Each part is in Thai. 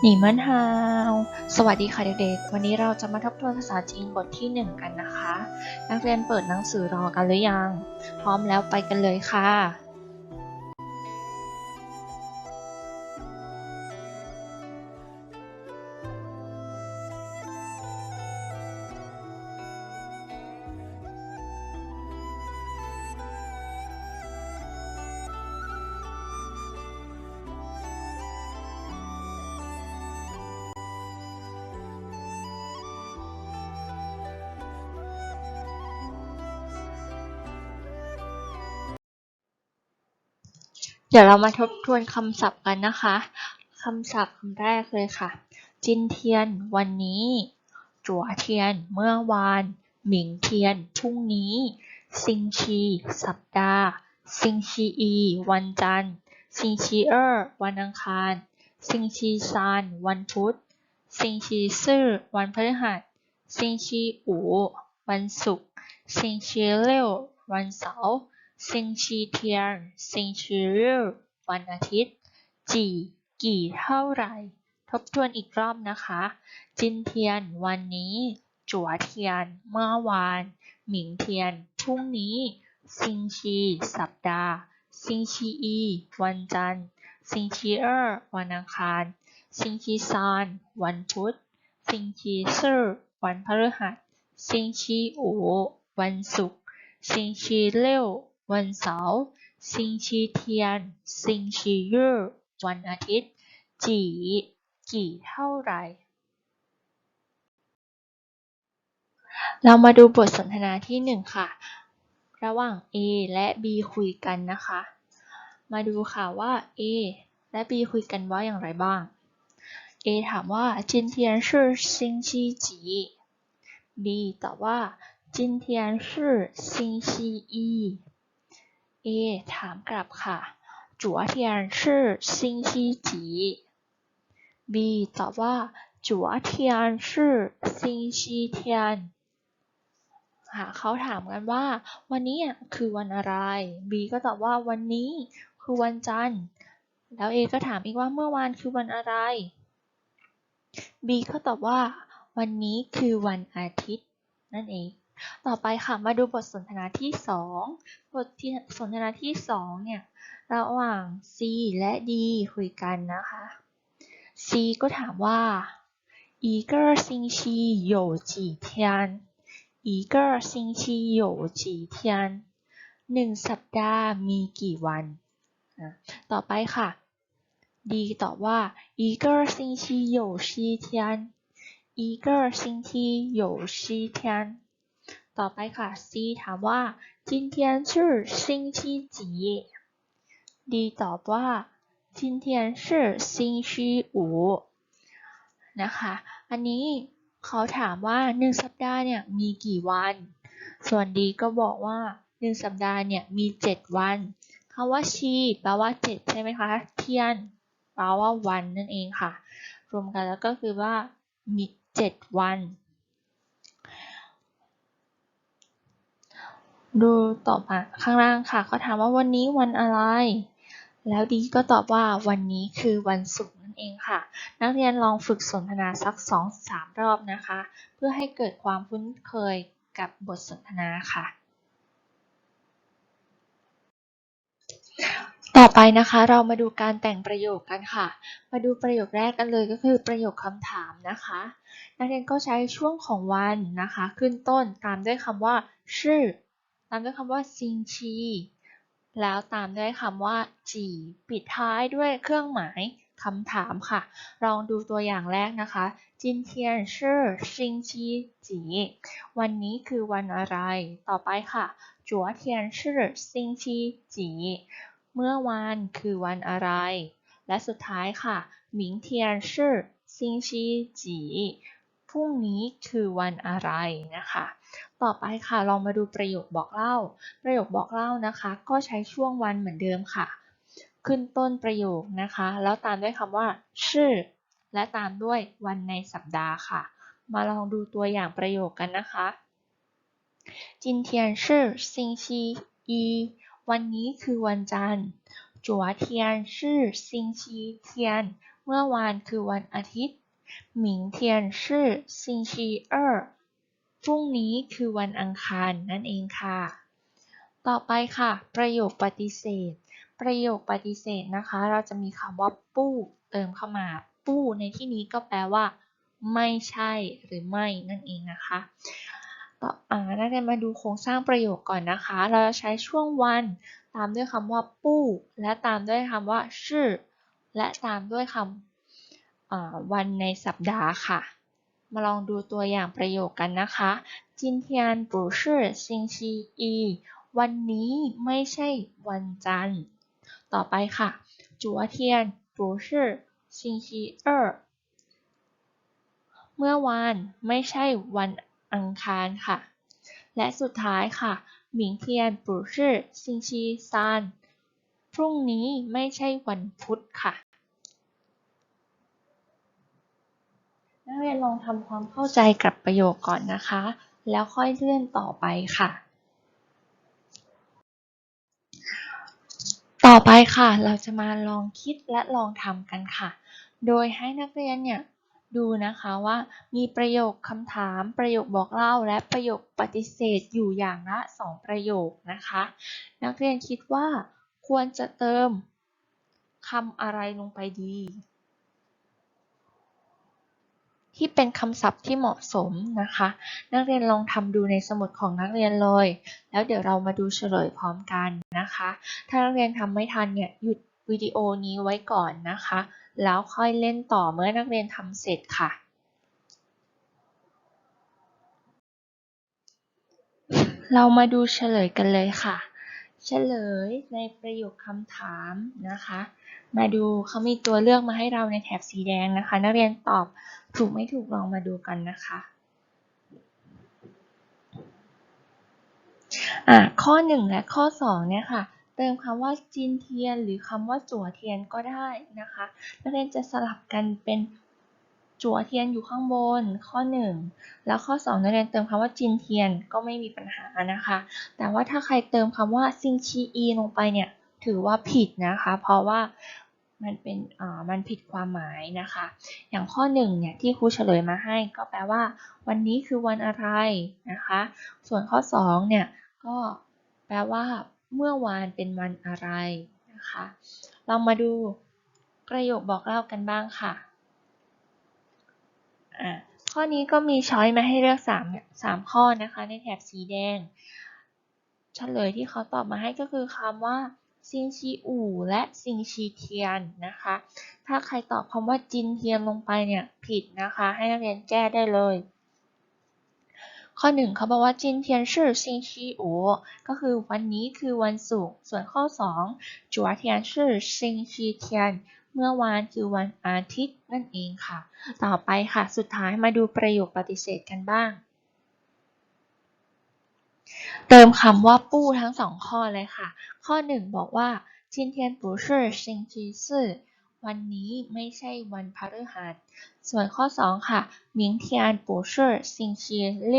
หนีมันฮาว สวัสดีค่ะเด็กๆ วันนี้เราจะมาทบทวนภาษาจีนบทที่ 1 กันนะคะ นักเรียนเปิดหนังสือรอกันหรือยัง พร้อมแล้วไปกันเลยค่ะ เดี๋ยวเรามาทบทวนคำศัพท์กันนะคะคำศัพท์คำแรกเลยค่ะ จินเทียน วันนี้ จั่วเทียน เมื่อวาน หมิงเทียน พรุ่งนี้ ซิงชี สัปดาห์ ซิงชีอี วันจันทร์ ซิงชีเออร์ วันอังคาร ซิงชีซาน วันพุธ ซิงชีซื่อ วันพฤหัส ซิงชีอู วันศุกร์ ซิงชีเล่ว วันเสาร์ ซิงชีเทียนซิงชีเร่วันอาทิตย์ จีกี่เท่าไหร่ ทบทวนอีกรอบนะคะ จินเทียนวันนี้ จัวเทียนเมื่อวาน หมิงเทียนพรุ่งนี้ ซิงชี สัปดาห์ ซิงชีอีวันจันทร์ ซิงชีเออร์วันอังคาร ซิงชีซานวันพุธ ซิงชีซื่อวันพฤหัส ซิงชีอูวันศุกร์ ซิงชีเล่ว วันเสาร์ ซิงชีเทียน ซิงชีเย่อวันอาทิตย์ จีกี่เท่าไหร่ เรามาดูบทสนทนาที่หนึ่งค่ะ ระหว่าง A และ B คุยกันนะคะ มาดูค่ะว่า A และ B คุยกันว่าอย่างไรบ้าง A ถามว่า今天是星期几 B ตอบว่า今天是星期一 เอถามกลับค่ะจั๋วเทียนชื่อซิงซีจีบีตอบว่าจั๋วเทียนชื่อซิงซีเทียนค่ะเขาถามกันว่า วันนี้คือวันอะไร B ก็ตอบว่าวันนี้คือวันจันทร์ แล้ว A ก็ถามอีกว่าเมื่อวานคือวันอะไร B ก็ตอบว่า วันนี้คือวันอาทิตย์นั่นเอง ต่อไปค่ะ มาดูบทสนทนาที่ 2 บทที่สนทนาที่ 2 เนี่ย ระหว่าง C และ D คุยกันนะคะ C ก็ถามว่า一个星期有几天一个星期有几天หนึ่งสัปดาห์มีกี่วันอ่ะต่อไปค่ะ D ตอบว่า一个星期有七天一个星期有七天 ต่อไปค่ะ C ถามว่า今天是星期几 D ตอบว่า今天是星期五นะคะ อันนี้เขาถามว่าหนึ่งสัปดาห์เนี่ยมีกี่วัน ส่วน D ก็บอกว่าหนึ่งสัปดาห์เนี่ยมีเจ็ดวันคำว่าชีแปลว่าเจ็ดใช่ไหมคะ เทียนแปลว่าวันนั่นเองค่ะ รวมกันแล้วก็คือว่ามีเจ็ดวัน ดูตอบมาข้างล่างค่ะเขาถามว่าวันนี้วันอะไร แล้วดีก็ตอบว่าวันนี้คือวันศุกร์นั่นเองค่ะ นักเรียนลองฝึกสนทนาสักสองสามรอบนะคะ เพื่อให้เกิดความคุ้นเคยกับบทสนทนาค่ะ ต่อไปนะคะเรามาดูการแต่งประโยคกันค่ะ มาดูประโยคแรกกันเลยก็คือประโยคคำถามนะคะ นักเรียนก็ใช้ช่วงของวันนะคะ ขึ้นต้นตามด้วยคำว่าชื่อ ตามด้วยคำว่าซิงชีแล้วตามด้วยคำว่าจีปิดท้ายด้วยเครื่องหมายคำถามค่ะ ลองดูตัวอย่างแรกนะคะ จินเทียนชื่อซิงชีจี วันนี้คือวันอะไร ต่อไปค่ะ จัวเทียนชื่อซิงชีจี เมื่อวานคือวันอะไร และสุดท้ายค่ะ หมิงเทียนชื่อซิงชีจี พรุ่งนี้คือวันอะไรนะคะ ต่อไปค่ะลองมาดูประโยคบอกเล่า ประโยคบอกเล่านะคะ ก็ใช้ช่วงวันเหมือนเดิมค่ะ ขึ้นต้นประโยคนะคะ แล้วตามด้วยคำว่าชื่อ และตามด้วยวันในสัปดาห์ค่ะ มาลองดูตัวอย่างประโยคกันนะคะ今天是星期一วันนี้คือวันจันทร์ จัวเทียนชื่อซิงชีเทียน เมื่อวานคือวันอาทิตย์ หมิงเทียนชื่อซิงชีเอ่อพรุ่งนี้คือวันอังคารนั่นเองค่ะ ต่อไปค่ะ ประโยคปฏิเสธ ประโยคปฏิเสธนะคะ เราจะมีคำว่าปู้เติมเข้ามา ปู้ในที่นี้ก็แปลว่า ไม่ใช่หรือไม่นั่นเองนะคะต่ออ่านักเรียนมาดูโครงสร้างประโยคก่อนนะคะ เราจะใช้ช่วงวัน ตามด้วยคำว่าปู้และตามด้วยคำว่าชื่อและตามด้วยคำ วันในสัปดาห์ค่ะ มาลองดูตัวอย่างประโยคกันนะคะ今天不是星期一วันนี้ไม่ใช่วันจันทร์ ต่อไปค่ะ昨天不是星期二เมื่อวานไม่ใช่วันอังคารค่ะ และสุดท้ายค่ะหมิงเทียน不是星期三พรุ่งนี้ไม่ใช่วันพุธค่ะ นักเรียนลองทำความเข้าใจกับประโยคก่อนนะคะ แล้วค่อยเลื่อนต่อไปค่ะ ต่อไปค่ะ เราจะมาลองคิดและลองทำกันค่ะ โดยให้นักเรียนเนี่ยดูนะคะว่ามีประโยคคำถามประโยคบอกเล่า และประโยคปฏิเสธอยู่อย่างละสองประโยคนะคะ นักเรียนคิดว่าควรจะเติมคำอะไรลงไปดี ที่เป็นคำศัพท์ที่เหมาะสมนะคะ นักเรียนลองทำดูในสมุดของนักเรียนเลย แล้วเดี๋ยวเรามาดูเฉลยพร้อมกันนะคะ ถ้านักเรียนทำไม่ทันเนี่ยหยุดวิดีโอนี้ไว้ก่อนนะคะ แล้วค่อยเล่นต่อเมื่อนักเรียนทำเสร็จค่ะเรามาดูเฉลยกันเลยค่ะ เฉลยในประโยคคำถามนะคะ มาดูเขามีตัวเลือกมาให้เราในแถบสีแดงนะคะ นักเรียนตอบถูกไม่ถูกลองมาดูกันนะคะอะข้อ 1 และข้อ 2 เนี่ยค่ะ เติมคำว่าจินเทียน หรือคำว่าจั่วเทียนก็ได้นะคะนักเรียนจะสลับกันเป็นจั่วเทียนอยู่ข้างบนข้อ 1 แล้วข้อ2นักเรียนเติมคำว่าจินเทียนก็ไม่มีปัญหานะคะ แต่ว่าถ้าใครเติมคำว่าซิงชีอีลงไปเนี่ย ถือว่าผิดนะคะ เพราะว่ามันเป็นอ่ามันผิดความหมายนะคะ อย่างข้อ1เนี่ยที่ครูเฉลยมาให้ก็แปลว่า วันนี้คือวันอะไรนะคะ ส่วนข้อ2เนี่ยก็แปลว่า เมื่อวานเป็นวันอะไรนะคะ เรามาดูประโยคบอกเล่ากันบ้างค่ะอ่าข้อนี้ก็มีช้อยมาให้เลือก3 3ข้อนะคะ ในแถบสีแดงเฉลยที่เขาตอบมาให้ก็คือคำว่า ซิงชีอู่และซิงชีเทียนนะคะ ถ้าใครตอบคำว่าจินเทียนลงไปเนี่ยผิดนะคะ ให้นักเรียนแก้ได้เลย ข้อ1เขาบอกว่าจินเทียนชื่อซิงชีอู่ก็คือวันนี้คือวันศุกร์ ส่วนข้อ2จัวเทียนชื่อซิงชีเทียนเมื่อวานคือวันอาทิตย์นั่นเองค่ะ ต่อไปค่ะ สุดท้ายมาดูประโยคปฏิเสธกันบ้าง เติมคำว่าปู้ทั้งสองข้อเลยค่ะ ข้อ 1 บอกว่า今天不是星期四วันนี้ไม่ใช่วันพฤหัส ส่วนข้อ 2 ค่ะ明天不是星期六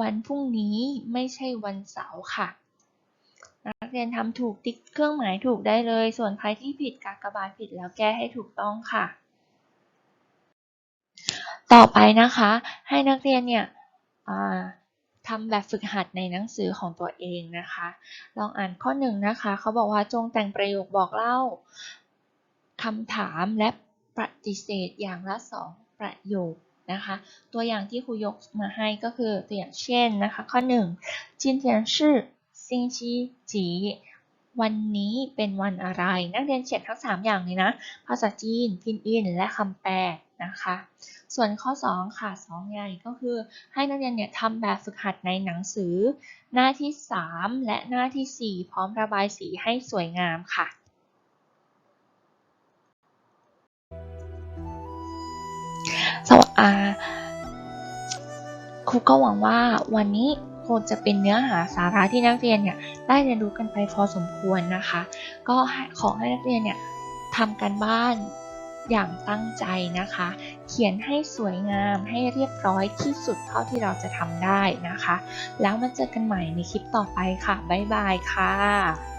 วันพรุ่งนี้ไม่ใช่วันเสาร์ค่ะ นักเรียนทำถูกติ๊กเครื่องหมายถูกได้เลย ส่วนใครที่ผิดกากบาทผิดแล้วแก้ให้ถูกต้องค่ะ ต่อไปนะคะ ให้นักเรียนเนี่ย ทำแบบฝึกหัดในหนังสือของตัวเองนะคะ ลองอ่านข้อหนึ่งนะคะ เขาบอกว่าจงแต่งประโยคบอกเล่าคำถามและปฏิเสธอย่างละสองประโยคนะคะ ตัวอย่างที่ครูยกมาให้ก็คือตัวอย่างเช่นนะคะ ข้อหนึ่ง今天是星期几 วันนี้เป็นวันอะไร นักเรียนเขียนทั้ง 3 อย่างเลยนะ ภาษาจีน พินอิน และคำแปลนะคะ ส่วนข้อ 2 ค่ะ 2 ใหญ่ก็คือให้นักเรียนเนี่ยทำแบบฝึกหัดในหนังสือ หน้าที่ 3 และหน้าที่ 4 พร้อมระบายสีให้สวยงามค่ะสวัสดีครูก็หวังว่าวันนี้ งจะเป็นเนื้อหาสาระที่นักเรียนเนี่ยได้เรียนรู้กันไปพอสมควรนะคะ ก็ขอให้นักเรียนเนี่ยทำกันบ้านอย่างตั้งใจนะคะ เขียนให้สวยงามให้เรียบร้อยที่สุดเท่าที่เราจะทำได้นะคะ แล้วมาเจอกันใหม่ในคลิปต่อไปค่ะ บ๊ายบายค่ะ